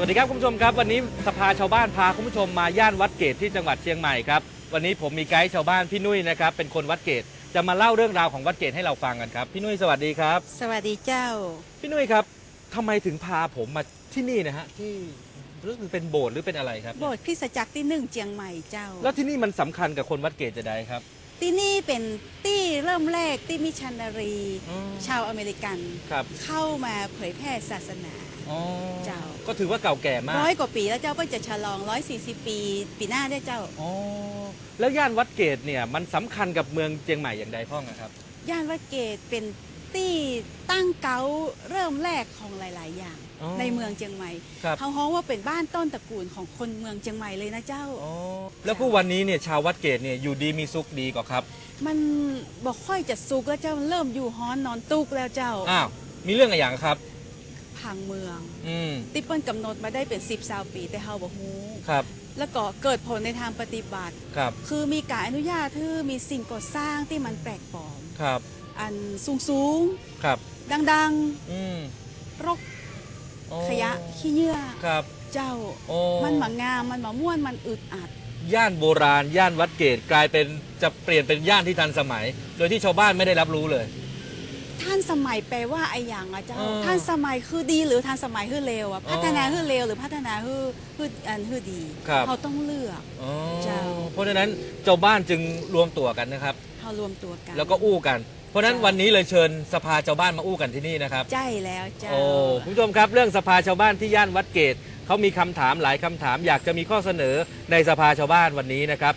วัสดีครับคุณผู้ชมครับ วันนี้สภาชาวบ้านพาคุณผู้ชมมาย่านวัดเกตที่จังหวัดเชียงใหม่ครับวันนี้ผมมีไกด์ชาวบ้านพี่นุ้ยนะครับเป็นคนวัดเกตจะมาเล่าเรื่องราวของวัดเกตให้เราฟังกันครับพี่นุ้ยสวัสดีครับ สวัสดีเจ้า พี่นุ้ยครับทำไมถึงพาผมมาที่นี่นะฮะที่รู้สึกเป็นโบสถ์หรือเป็นอะไรครับโบสถ์คริสตจักรที่หนึ่งเจียงใหม่เจ้า แล้วที่นี่มันสำคัญกับคนวัดเกตจะได้ครับ ที่นี่เป็นที่เริ่มแรกที่มิชชันนารี อืม ชาวอเมริกันครับเข้ามาเผยแพร่ศาสนา อ๋อเจ้า ก็ถือว่าเก่าแก่มากร้อยกว่าปีแล้วเจ้าก็จะฉลอง 140 ปี ปีหน้าได้เจ้า อ๋อแล้วย่านวัดเกตเนี่ยมันสำคัญกับเมืองเชียงใหม่อย่างใดพ่องนะครับ ย่านวัดเกตเป็นที่ตั้ง เก้าเริ่มแรกของหลาย ๆ อย่าง อ๋อในเมืองเชียงใหม่ครับ เขาฮ้องว่าเป็นบ้านต้นตระกูลของคนเมืองเชียงใหม่เลยนะเจ้า อ๋อแล้วก็วันนี้เนี่ยชาววัดเกตเนี่ยอยู่ดีมีสุขดีกว่าครับมันบอกค่อยจะสุกแล้วเจ้าเริ่มอยู่ฮ้อนนอนตุกแล้วเจ้าอ้าวมีเรื่องอะไรอย่างครับ พังเมือง อืมที่เปิ้นกำหนดมาได้เป็น10สาวปีแต่เฮาบ่ฮู้ครับแล้วก็เกิดผลในทางปฏิบัติ ครับคือมีการอนุญาตที่มีสิ่งก่อสร้างที่มันแปลกปลอม ครับ อันสูงสูงครับๆดังอืมๆ รกโอ้ขยะขี้เยื่อ ครับ เจ้า โอ้ มันหมางามมันหมาม่วนมันอึดอัด ย่านโบราณ ย่านวัดเกตกลายเป็นจะเปลี่ยนเป็นย่านที่ทันสมัย โดยที่ชาวบ้านไม่ได้รับรู้เลย ท่านสมัยแปลว่าไอ้อย่างอะเจ้า เออท่านสมัยคือดีหรือท่านสมัยคือเลวอะอ๋อพัฒนาคือเลวหรือพัฒนาคือคืออันคือดี ครับ เขาต้องเลือก อ๋อเจ้า เพราะฉะนั้นเจ้าบ้านจึงรวมตัวกันนะครับ เขารวมตัวกันแล้วก็อู้กัน เพราะฉะนั้นเจ้าวันนี้เลยเชิญสภาชาวบ้านมาอู้กันที่นี่นะครับ ใจแล้วเจ้า โอ้คุณผู้ชมครับเรื่องสภาชาวบ้านที่ย่านวัดเกตเขามีคำถามหลายคำถาม อยากจะมีข้อเสนอในสภาชาวบ้านวันนี้นะครับ